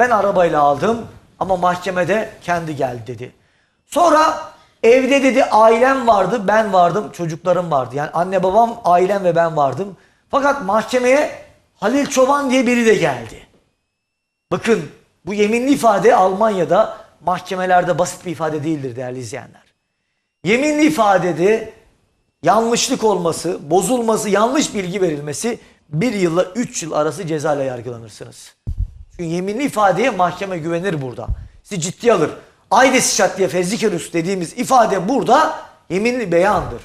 Ben arabayla aldım ama mahkemede kendi geldi dedi. Sonra evde dedi ailem vardı, ben vardım, çocuklarım vardı. Yani anne babam, ailem ve ben vardım. Fakat mahkemeye Halil Çoban diye biri de geldi. Bakın bu yeminli ifade Almanya'da mahkemelerde basit bir ifade değildir değerli izleyenler. Yeminli ifadede yanlışlık olması, bozulması, yanlış bilgi verilmesi bir yılla üç yıl arası cezayla yargılanırsınız. Çünkü yeminli ifadeye mahkeme güvenir burada. Sizi ciddiye alır. Aydes şart diye dediğimiz ifade burada yeminli beyandır.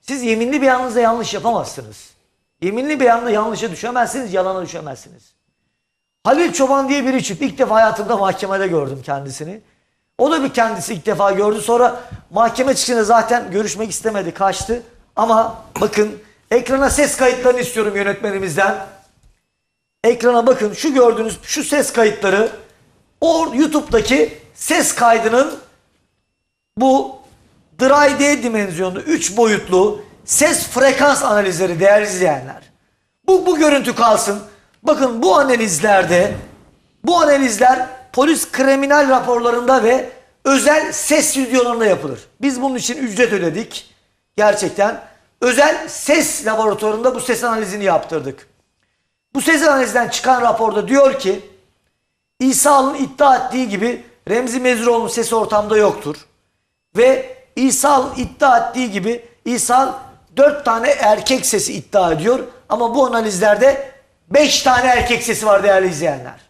Siz yeminli beyanınızda yanlış yapamazsınız. Yeminli beyanla yanlışa düşemezsiniz, yalana düşemezsiniz. Halil Çoban diye biri çıktı. İlk defa hayatımda mahkemede gördüm kendisini. O da bir kendisi ilk defa gördü. Sonra mahkeme çıkışında zaten görüşmek istemedi, kaçtı. Ama bakın ekrana ses kayıtlarını istiyorum yönetmenimizden. Ekrana bakın şu gördüğünüz şu ses kayıtları o YouTube'daki ses kaydının bu Dry D dimensionlu 3 boyutlu ses frekans analizleri değerli izleyenler. Bu, bu görüntü kalsın. Bakın bu analizlerde bu analizler polis kriminal raporlarında ve özel ses stüdyolarında yapılır. Biz bunun için ücret ödedik. Gerçekten özel ses laboratuvarında bu ses analizini yaptırdık. Bu ses analizinden çıkan raporda diyor ki İsa'nın iddia ettiği gibi Remzi Mezuroğlu'nun sesi ortamda yoktur. Ve İsa'nın iddia ettiği gibi İsa dört tane erkek sesi iddia ediyor. Ama bu analizlerde beş tane erkek sesi var değerli izleyenler.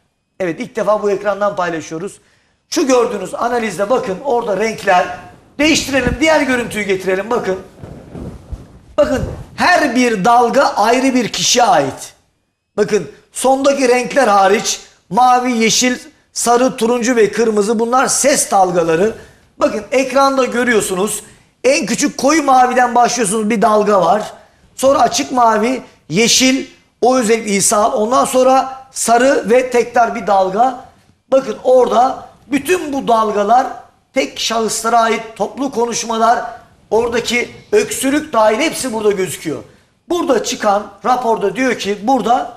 Evet ilk defa bu ekrandan paylaşıyoruz. Şu gördüğünüz analizde bakın orada renkler. Değiştirelim diğer görüntüyü getirelim bakın. Bakın her bir dalga ayrı bir kişiye ait. Bakın sondaki renkler hariç mavi, yeşil, sarı, turuncu ve kırmızı bunlar ses dalgaları. Bakın ekranda görüyorsunuz. En küçük koyu maviden başlıyorsunuz bir dalga var. Sonra açık mavi, yeşil, o özellikle İsa. Ondan sonra sarı ve tekrar bir dalga. Bakın orada bütün bu dalgalar tek şahıslara ait toplu konuşmalar, oradaki öksürük dahil hepsi burada gözüküyor. Burada çıkan raporda diyor ki burada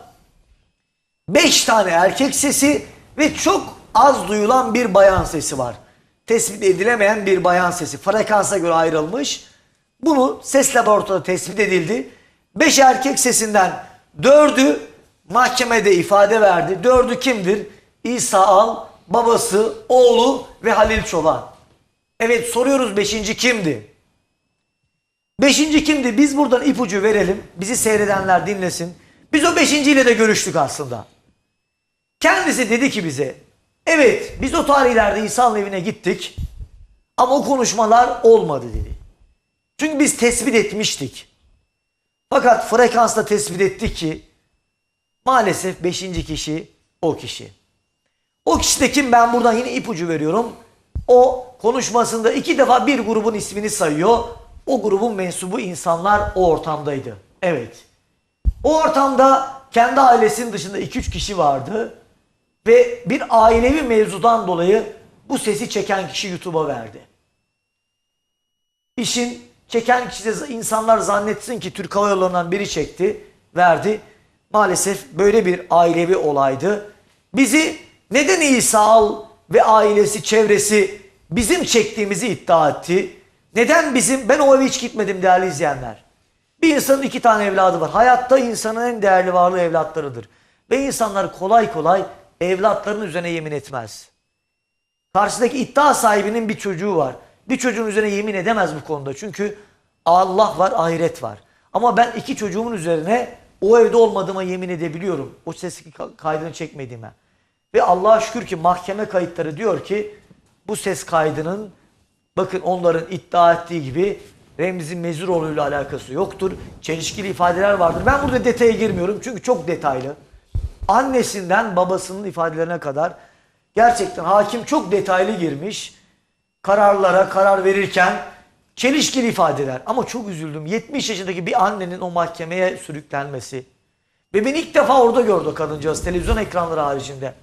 5 tane erkek sesi ve çok az duyulan bir bayan sesi var. Tespit edilemeyen bir bayan sesi. Frekansa göre ayrılmış. Bunu ses laboratuvarında tespit edildi. 5 erkek sesinden 4'ü mahkemede ifade verdi. 4'ü kimdir? İsa Al, babası, oğlu ve Halil Çoban. Evet soruyoruz 5. kimdi? Beşinci kimdi? Biz buradan ipucu verelim. Bizi seyredenler dinlesin. Biz o beşinciyle de görüştük aslında. Kendisi dedi ki bize, evet biz o tarihlerde İsa'nın evine gittik ama o konuşmalar olmadı dedi. Çünkü biz tespit etmiştik. Fakat frekansta tespit ettik ki maalesef beşinci kişi o kişi. O kişi de kim ben buradan yine ipucu veriyorum. O konuşmasında iki defa bir grubun ismini sayıyor. O grubun mensubu insanlar o ortamdaydı. Evet. O ortamda kendi ailesinin dışında 2-3 kişi vardı. Ve bir ailevi mevzudan dolayı bu sesi çeken kişi YouTube'a verdi. İşin çeken kişi insanlar zannetsin ki Türk Hava Yolları'ndan biri çekti, verdi. Maalesef böyle bir ailevi olaydı. Bizi neden İsa Al ve ailesi, çevresi bizim çektiğimizi iddia etti? Neden bizim, ben o eve hiç gitmedim değerli izleyenler. Bir insanın iki tane evladı var. Hayatta insanın en değerli varlığı evlatlarıdır. Ve insanlar kolay kolay evlatlarının üzerine yemin etmez. Karşıdaki iddia sahibinin bir çocuğu var. Bir çocuğun üzerine yemin edemez bu konuda. Çünkü Allah var, ahiret var. Ama ben iki çocuğumun üzerine o evde olmadığıma yemin edebiliyorum. O ses kaydını çekmediğime. Ve Allah'a şükür ki mahkeme kayıtları diyor ki bu ses kaydının bakın onların iddia ettiği gibi Remzi Mezuroğlu ile alakası yoktur. Çelişkili ifadeler vardır. Ben burada detaya girmiyorum çünkü çok detaylı. Annesinden babasının ifadelerine kadar gerçekten hakim çok detaylı girmiş. Kararlara karar verirken çelişkili ifadeler. Ama çok üzüldüm. 70 yaşındaki bir annenin o mahkemeye sürüklenmesi. Ve ben ilk defa orada gördü kadıncağız televizyon ekranları haricinde.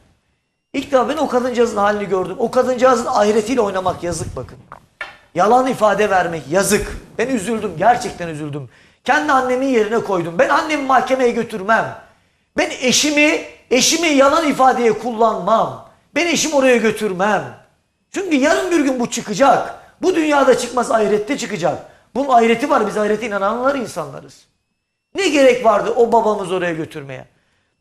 İlk defa ben o kadıncağızın halini gördüm. O kadıncağızın ahiretiyle oynamak yazık bakın. Yalan ifade vermek yazık. Ben üzüldüm. Gerçekten üzüldüm. Kendi annemin yerine koydum. Ben annemi mahkemeye götürmem. Ben eşimi, eşimi yalan ifadeye kullanmam. Ben eşimi oraya götürmem. Çünkü yarın bir gün bu çıkacak. Bu dünyada çıkmaz ahirette çıkacak. Bunun ahireti var biz ahirete inananlar insanlarız. Ne gerek vardı o babamız oraya götürmeye?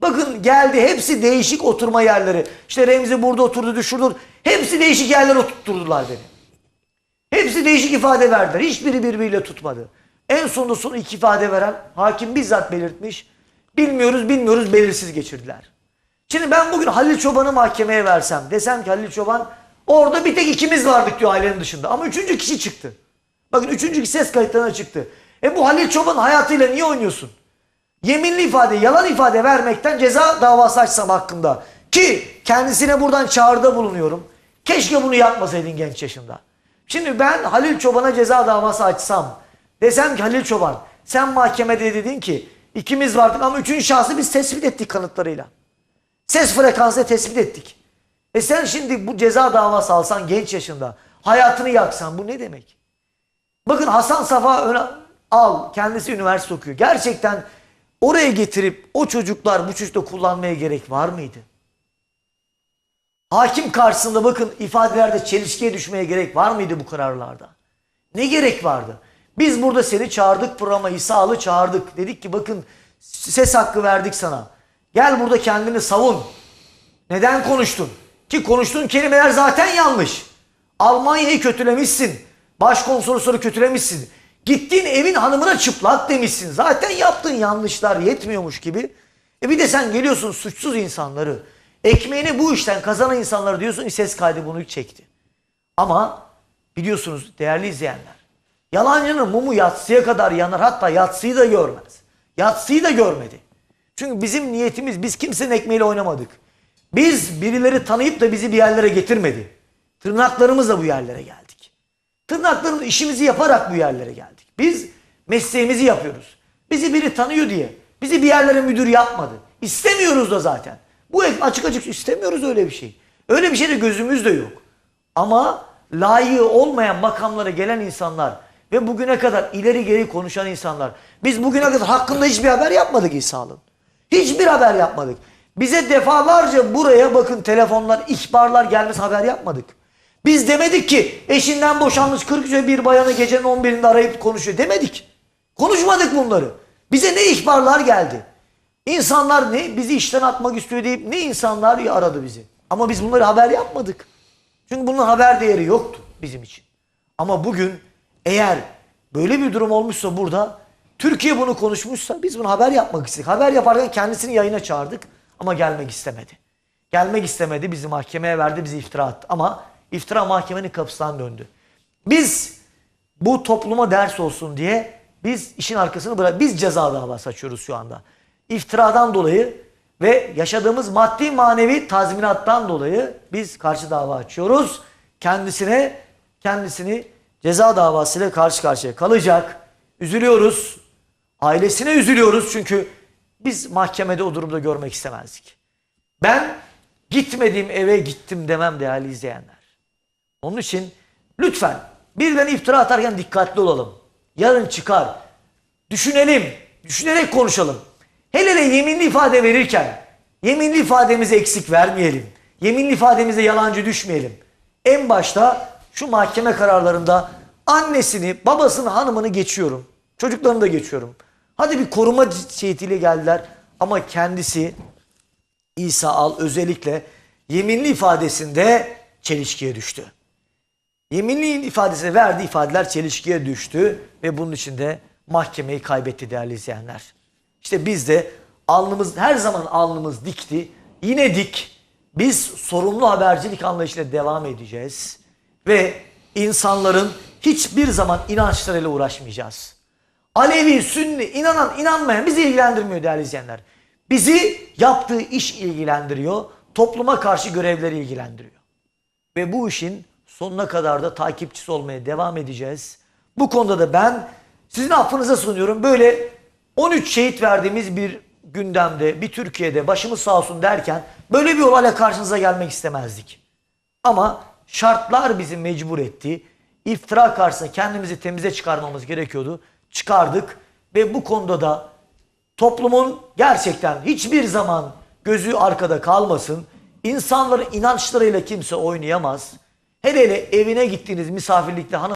Bakın geldi hepsi değişik oturma yerleri. İşte Remzi burada oturdu, şurada. Hepsi değişik yerlere oturtturdular beni. Hepsi değişik ifade verdiler. Hiçbiri birbiriyle tutmadı. En sonunda son iki ifade veren hakim bizzat belirtmiş. Bilmiyoruz bilmiyoruz belirsiz geçirdiler. Şimdi ben bugün Halil Çoban'ı mahkemeye versem desem ki Halil Çoban orada bir tek ikimiz vardık diyor ailenin dışında ama üçüncü kişi çıktı. Bakın üçüncü kişi ses kayıtlarına çıktı. E bu Halil Çoban hayatıyla niye oynuyorsun? Yeminli ifade, yalan ifade vermekten ceza davası açsam hakkında. Ki kendisine buradan çağrıda bulunuyorum. Keşke bunu yapmasaydın genç yaşında. Şimdi ben Halil Çoban'a ceza davası açsam. Desem ki Halil Çoban sen mahkemede dedin ki ikimiz vardık ama üçüncü şahsı biz tespit ettik kanıtlarıyla. Ses frekansı tespit ettik. E sen şimdi bu ceza davası alsan genç yaşında hayatını yaksan bu ne demek? Bakın Hasan Safa al kendisi üniversite okuyor. Gerçekten oraya getirip o çocuklar bu çocukta kullanmaya gerek var mıydı? Hakim karşısında bakın ifadelerde çelişkiye düşmeye gerek var mıydı bu kararlarda? Ne gerek vardı? Biz burada seni çağırdık programa İsa'lı çağırdık. Dedik ki bakın ses hakkı verdik sana. Gel burada kendini savun. Neden konuştun? Ki konuştuğun kelimeler zaten yanlış. Almanya'yı kötülemişsin. Başkonsolosları kötülemişsin. Gittiğin evin hanımına çıplak demişsin. Zaten yaptığın yanlışlar yetmiyormuş gibi. E bir de sen geliyorsun suçsuz insanları, ekmeğini bu işten kazanan insanları diyorsun ses kaydı bunu çekti. Ama biliyorsunuz değerli izleyenler, yalancının mumu yatsıya kadar yanar hatta yatsıyı da görmez. Yatsıyı da görmedi. Çünkü bizim niyetimiz biz kimsenin ekmeğiyle oynamadık. Biz birileri tanıyıp da bizi bir yerlere getirmedi. Tırnaklarımızla bu yerlere geldik. Tırnaklarımız işimizi yaparak bu yerlere geldik. Biz mesleğimizi yapıyoruz. Bizi biri tanıyor diye. Bizi bir yerlere müdür yapmadı. İstemiyoruz da zaten. Bu açık açık istemiyoruz öyle bir şey. Öyle bir şey de gözümüzde yok. Ama layığı olmayan makamlara gelen insanlar ve bugüne kadar ileri geri konuşan insanlar. Biz bugüne kadar hakkında hiçbir haber yapmadık İsa'nın. Hiçbir haber yapmadık. Bize defalarca buraya bakın telefonlar, ihbarlar gelmesi haber yapmadık. Biz demedik ki eşinden boşanmış 40 yaşında bir bayanı gecenin 11'inde arayıp konuşuyor demedik. Konuşmadık bunları. Bize ne ihbarlar geldi. İnsanlar ne bizi işten atmak istiyor deyip ne insanlar aradı bizi. Ama biz bunları haber yapmadık. Çünkü bunun haber değeri yoktu bizim için. Ama bugün eğer böyle bir durum olmuşsa burada Türkiye bunu konuşmuşsa biz bunu haber yapmak istedik. Haber yaparken kendisini yayına çağırdık ama gelmek istemedi. Gelmek istemedi bizi mahkemeye verdi bizi iftira attı ama iftira mahkemenin kapısından döndü. Biz bu topluma ders olsun diye biz işin arkasını bırak biz ceza davası açıyoruz şu anda. İftiradan dolayı ve yaşadığımız maddi manevi tazminattan dolayı biz karşı dava açıyoruz. Kendisine kendisini ceza davasıyla karşı karşıya kalacak. Üzülüyoruz. Ailesine üzülüyoruz çünkü biz mahkemede o durumda görmek istemezdik. Ben gitmediğim eve gittim demem değerli izleyenler. Onun için lütfen birden iftira atarken dikkatli olalım. Yarın çıkar. Düşünelim. Düşünerek konuşalım. Hele hele yeminli ifade verirken yeminli ifademizi eksik vermeyelim. Yeminli ifademize yalancı düşmeyelim. En başta şu mahkeme kararlarında annesini, babasını, hanımını geçiyorum. Çocuklarını da geçiyorum. Hadi bir koruma ciddiyetiyle geldiler ama kendisi İsa Al özellikle yeminli ifadesinde çelişkiye düştü. Yeminli ifadesine verdiği ifadeler çelişkiye düştü ve bunun için de mahkemeyi kaybetti değerli izleyenler. İşte biz de alnımız her zaman alnımız dikti. Yine dik. Biz sorumlu habercilik anlayışıyla devam edeceğiz. Ve insanların hiçbir zaman inançlarıyla uğraşmayacağız. Alevi, Sünni, inanan, inanmayan bizi ilgilendirmiyor değerli izleyenler. Bizi yaptığı iş ilgilendiriyor. Topluma karşı görevleri ilgilendiriyor. Ve bu işin sonuna kadar da takipçisi olmaya devam edeceğiz. Bu konuda da ben sizin affınıza sunuyorum. Böyle 13 şehit verdiğimiz bir gündemde, bir Türkiye'de başımız sağ olsun derken böyle bir olayla karşınıza gelmek istemezdik. Ama şartlar bizi mecbur etti. İftira karşısında kendimizi temize çıkarmamız gerekiyordu. Çıkardık ve bu konuda da toplumun gerçekten hiçbir zaman gözü arkada kalmasın. İnsanların inançlarıyla kimse oynayamaz. Hele hele evine gittiğiniz misafirlikte hanım